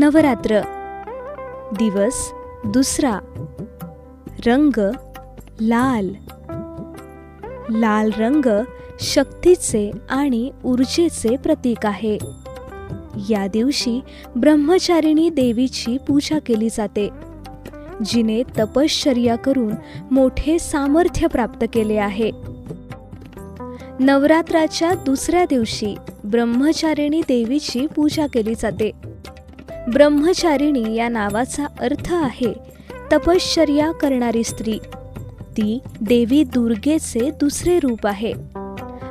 नवरात्र. दिवस दुसरा. रंग लाल. लाल रंग शक्तीचे आणि ऊर्जेचे प्रतीक आहे. या दिवशी ब्रह्मचारिणी देवीची पूजा केली जाते जिने तपश्चर्या करून मोठे सामर्थ्य प्राप्त केले आहे. नवरात्राच्या दुसऱ्या दिवशी ब्रह्मचारिणी देवीची पूजा केली जाते. ब्रह्मचारिणी या नावाचा अर्थ आहे तपश्चर्या करणारी स्त्री. ती देवी दुर्गेचे दुसरे रूप आहे.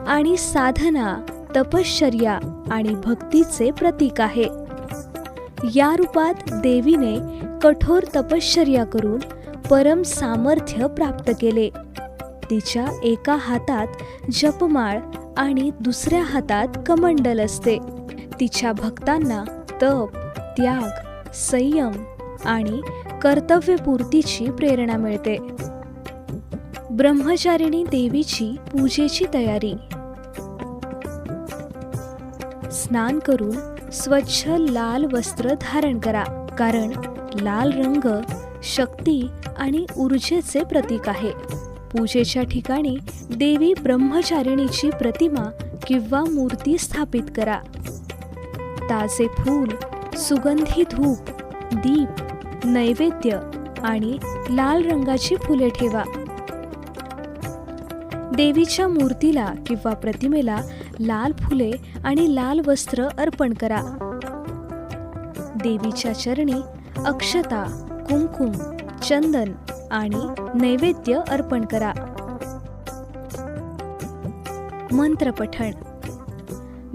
आणि साधना तपश्चर्या आणि भक्तीचे प्रतीक आहे. या रूपात देवीने कठोर तपश्चर्या करून परम सामर्थ्य प्राप्त केले. तिच्या एका हातात जपमाळ आणि दुसऱ्या हातात कमंडल असते. तिच्या भक्तांना तप त्याग संयम आणि कर्तव्यपूर्तीची प्रेरणा मिळते. ब्रह्मचारिणी देवीची पूजेची तयारी. स्नान करून स्वच्छ लाल वस्त्र धारण करा कारण लाल रंग शक्ती आणि ऊर्जेचे प्रतीक आहे. पूजेच्या ठिकाणी देवी ब्रह्मचारिणीची प्रतिमा किंवा मूर्ती स्थापित करा. ताजे फूल सुगंधी धूप दीप नैवेद्य आणि लाल रंगाची फुले ठेवा. देवीच्या मूर्तीला किंवा प्रतिमेला लाल फुले आणि लाल वस्त्र अर्पण करा. देवीच्या चरणी अक्षता कुंकुम चंदन आणि नैवेद्य अर्पण करा. मंत्रपठण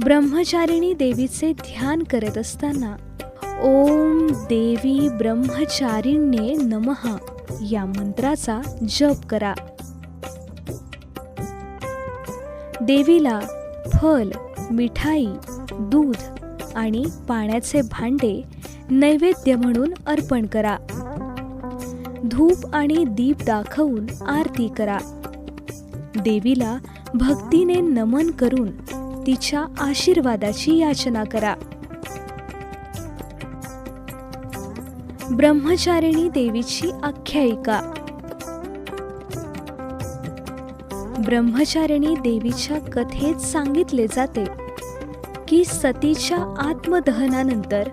ब्रह्मचारिणी देवीचे ध्यान करत असताना ओम देवी ब्रह्मचारिण्ये नमः या मंत्राचा जप करा. देवीला फल मिठाई दूध आणि पाण्याचे भांडे नैवेद्य म्हणून अर्पण करा. धूप आणि दीप दाखवून आरती करा. देवीला भक्तीने नमन करून तिच्या आशीर्वादाची याचना करा. ब्रह्मचारिणी देवीची आख्यायिका. ब्रह्मचारिणी देवीच्या कथेत सांगितले जाते की सतीच्या आत्मदहनानंतर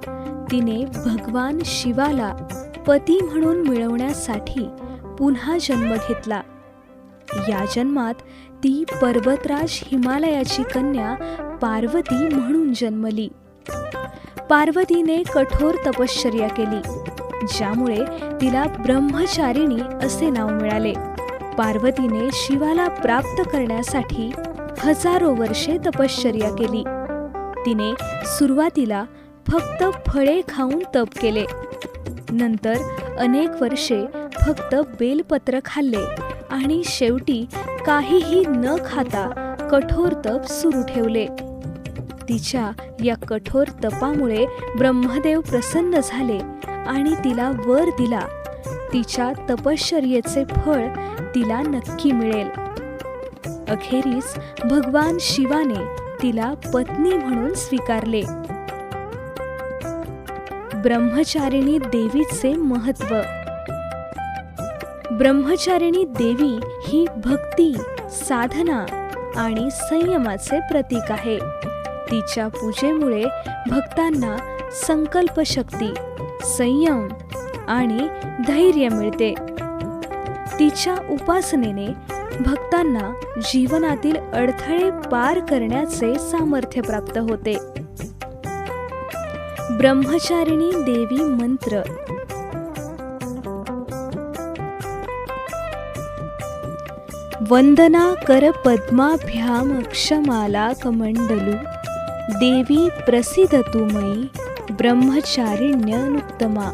तिने भगवान शिवाला पती म्हणून मिळवण्यासाठी पुन्हा जन्म घेतला. या जन्मात ती पर्वतराज हिमालयाची कन्या पार्वती म्हणून जन्मली. पार्वतीने कठोर तपश्चर्या केली ज्यामुळे तिला ब्रह्मचारिणी असे नाव मिळाले. पार्वतीने शिवाला प्राप्त करण्यासाठी हजारो वर्षे तपश्चर्या केली. तिने सुरुवातीला फक्त फळे खाऊन तप केले. नंतर अनेक वर्षे फक्त बेलपत्र खाल्ले. आणि शेवटी काहीही न खाता कठोर तप सुरू ठेवले. तिच्या या कठोर तपामुळे ब्रह्मदेव प्रसन्न झाले आणि तिला वर दिला. तिच्या तपश्चर्येचे फळ तिला नक्की मिळेल. अखेरीस भगवान शिवाने तिला पत्नी म्हणून स्वीकारले. ब्रह्मचारिणी देवीचे महत्त्व ब्रह्मचारिणी देवी ही भक्ती साधना आणि संयमाचे प्रतीक आहे. तिच्या पूजेमुळे भक्तांना संकल्पशक्ती संयम आणि धैर्य मिळते. तिच्या उपासनेने भक्तांना जीवनातील अडथळे पार करण्याचे सामर्थ्य प्राप्त होते. ब्रह्मचारिणी देवी मंत्र वंदना कर पद्माभ्याम क्षमाला देवी प्रसिद्धतु मयि ब्रह्मचारिण्यनुत्तमा।